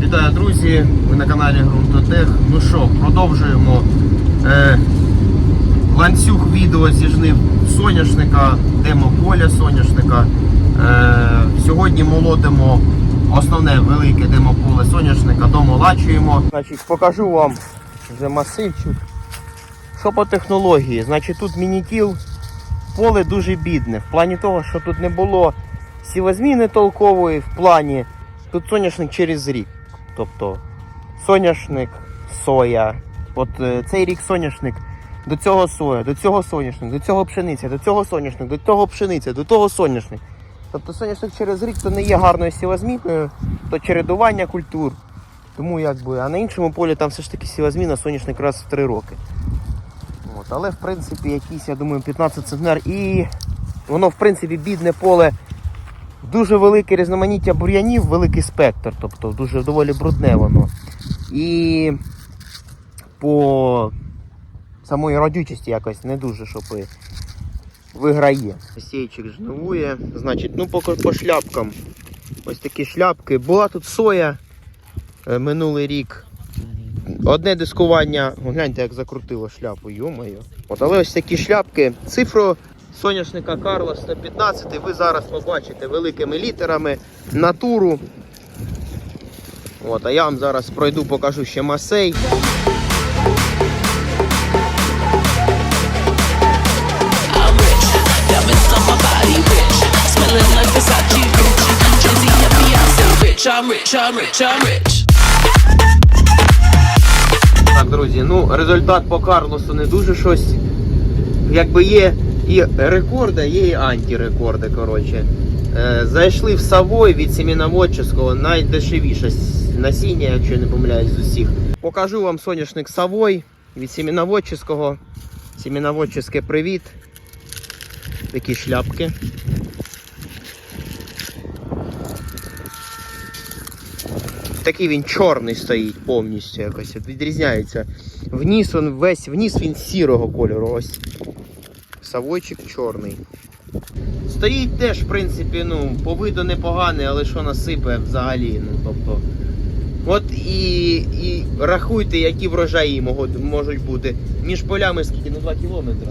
Вітаю, друзі! Ви на каналі Грунтотех. Ну що, продовжуємо е, ланцюг відео зі жнив соняшника, демо поля соняшника. Е, сьогодні молотимо основне велике демополе соняшника, домолачуємо. Значить, покажу вам вже масивчик. Що по технології? Значить, тут мінітіл, поле дуже бідне. В плані того, що тут не було сівозміни толкової, в плані тут соняшник через рік. Тобто соняшник, соя. От е, цей рік соняшник, до цього соя, до цього соняшник, до цього пшениця, до цього соняшник, до того пшениця, до того соняшник. Тобто соняшник через рік то не є гарною сівозміною, то чередування культур. Тому якби, а на іншому полі там все ж таки сівозміна соняшник раз в три роки. От, але в принципі якісь, я думаю, 15 центнер і воно в принципі бідне поле. Дуже велике різноманіття бур'янів, великий спектр, тобто дуже доволі брудне воно. І по самої родючості якось не дуже, і виграє. Сійчик жнивує. Значить, ну по, по шляпкам. Ось такі шляпки. Була тут соя е, минулий рік. Одне дискування, гляньте, як закрутило шляпу, йомаю. От, але ось такі шляпки. Цифру соняшника Карла 115 ви зараз побачите великими літерами натуру. От, а я вам зараз пройду, покажу ще масей. I'm rich, I'm rich, I'm rich. Так, друзі, ну результат по Карлосу не дуже щось. Якби є і рекорди, є і антирекорди. Коротше. Е, зайшли в Савой від семіноводчого найдешевіше насіння, якщо я не помиляюсь з усіх. Покажу вам соняшник Савой від семіноводчого. Семіноводче привіт. Такі шляпки. Такий він чорний стоїть повністю якось. От відрізняється. Вниз він весь, вниз він сірого кольору. Ось. Савойчик чорний. Стоїть теж, в принципі, ну, по виду непоганий, але що насипе взагалі. Ну, тобто. От і, і рахуйте, які врожаї можуть, можуть бути. Між полями скільки? Ну 2 кілометри.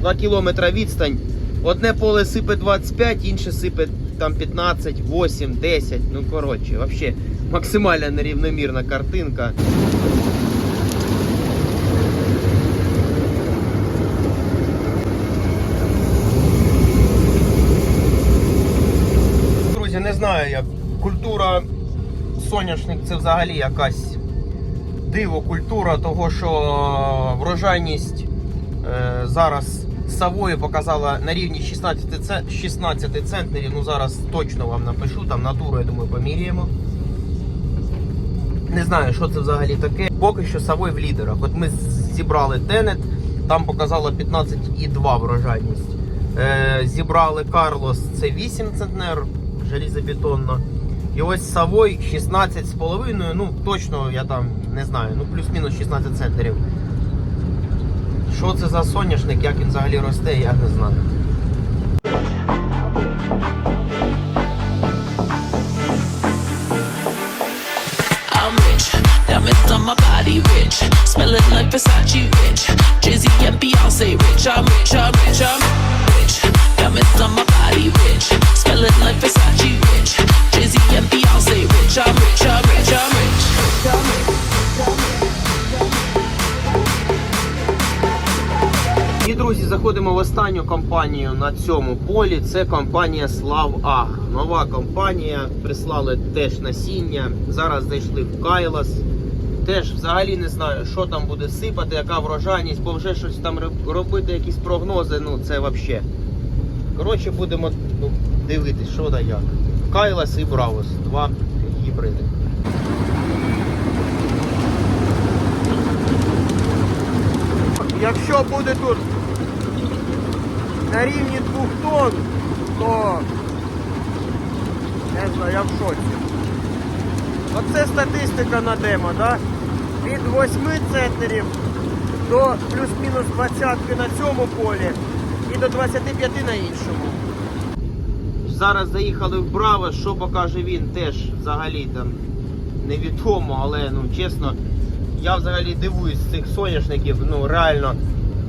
2 кілометри відстань. Одне поле сипе 25, інше сипе там 15, 8, 10. Ну коротше, взагалі максимально нерівномірна картинка. Друзі, не знаю як. Культура соняшник це взагалі якась диво культура, того що врожайність е, зараз Савої показала на рівні 16, це- 16 центнерів. Ну зараз точно вам напишу, там натуру, я думаю, поміряємо. Не знаю, що це взагалі таке. Поки що Савой в лідерах. От ми зібрали Тенет, там показало 15,2 врожайність. Е, зібрали Карлос, це 8 центнер, желізобетонно. І ось Савой 16,5, ну точно я там не знаю, ну плюс-мінус 16 центнерів. Що це за соняшник, як він взагалі росте, я не знаю. My body, rich. Smelling like Versace, rich. Jay-Z and Beyonce, rich. I'm rich, I'm rich, I'm rich. Diamonds on my body, rich. Smelling like Versace, rich. Jay-Z and Beyonce, rich. I'm rich, I'm rich, I'm rich. І друзі, заходимо в останню компанію на цьому полі. Це компанія Славаг. Нова компанія. Прислали теж насіння. Зараз зайшли в Кайлас. Теж взагалі не знаю, що там буде сипати, яка врожайність, бо вже щось там робити, якісь прогнози. Ну це взагалі. Коротше, будемо дивитись, що да як. Кайлас і Браус. Два гібриди. Якщо буде тут на рівні двох тонн, то не знаю, я в шоці. Оце статистика на демо, да? Від 8 центнерів до плюс-мінус 20 на цьому полі і до 25 на іншому. Зараз заїхали в Браво, що покаже він теж взагалі там невідомо, але ну чесно, я взагалі дивуюсь цих соняшників, ну реально.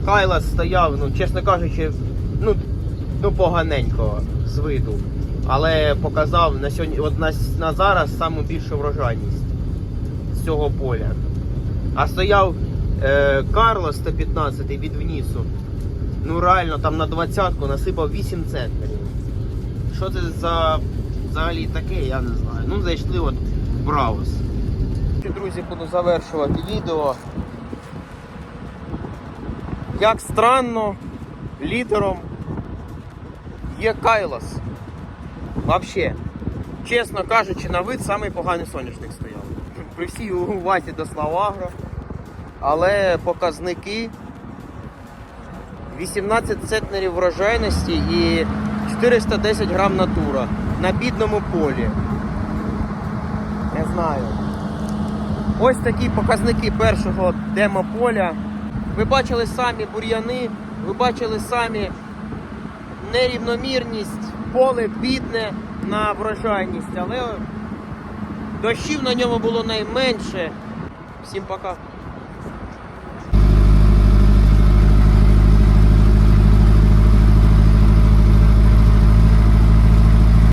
Хайлас стояв, ну чесно кажучи, ну, ну поганенько з виду. Але показав на сьогодні, от на, на зараз саму більшу врожайність з цього поля. А стояв е, Карло 115 від внісу. Ну реально там на двадцятку насипав 8 центнерів. Що це за взагалі таке, я не знаю. Ну, зайшли от в Браус. Друзі, буду завершувати відео. Як странно, лідером є Кайлос. Вообще, чесно кажучи, на вид самий поганий соняшник стояв. При всій увазі до Славагро. Але показники 18 центнерів врожайності і 410 грам натура на бідному полі. Не знаю. Ось такі показники першого демополя. Ви бачили самі бур'яни, ви бачили самі нерівномірність, поле бідне на врожайність, але дощів на ньому було найменше. Всім пока.